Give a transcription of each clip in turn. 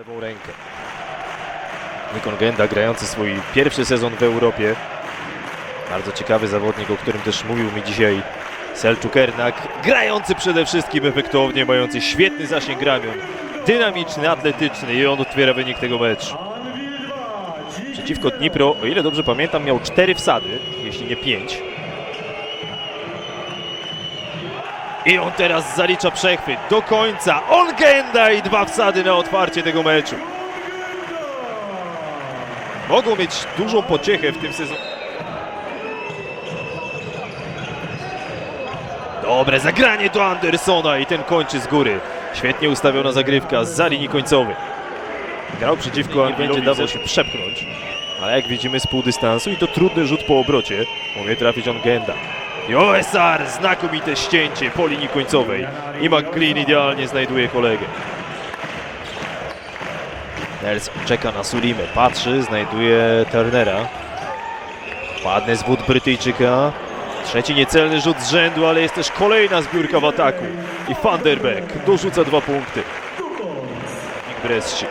lewą rękę. Nikon Genda grający swój pierwszy sezon w Europie. Bardzo ciekawy zawodnik, o którym też mówił mi dzisiaj Selczuk Ernak. Grający przede wszystkim efektownie, mający świetny zasięg ramion. Dynamiczny, atletyczny i on otwiera wynik tego meczu. Przeciwko Dnipro, o ile dobrze pamiętam, miał cztery wsady, jeśli nie pięć. I on teraz zalicza przechwyt do końca. On Genda i dwa wsady na otwarcie tego meczu. Mogą mieć dużą pociechę w tym sezonie. Dobre zagranie do Andersona i ten kończy z góry. Świetnie ustawiona zagrywka za linii końcowej. Grał przeciwko będzie dawał się przepchnąć. Ale jak widzimy z pół dystansu i to trudny rzut po obrocie. Umie trafić on Genda. I OSR, znakomite ścięcie po linii końcowej. I McLean idealnie znajduje kolegę. Nelson czeka na Sulimę, patrzy, znajduje Turnera. Ładny zwód Brytyjczyka. Trzeci niecelny rzut z rzędu, ale jest też kolejna zbiórka w ataku. I Van der Beek dorzuca dwa punkty. Nick Bresci.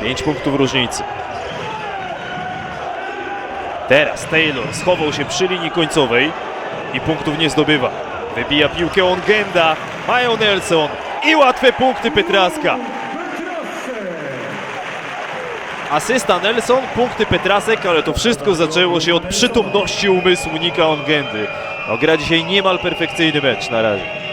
Pięć punktów różnicy. Teraz Taylor schował się przy linii końcowej i punktów nie zdobywa. Wybija piłkę Ongenda, mają Nelson i łatwe punkty Petraska. Asysta Nelson, punkty Petrasek, ale to wszystko zaczęło się od przytomności umysłu Nika Ongendy. No, gra dzisiaj niemal perfekcyjny mecz na razie.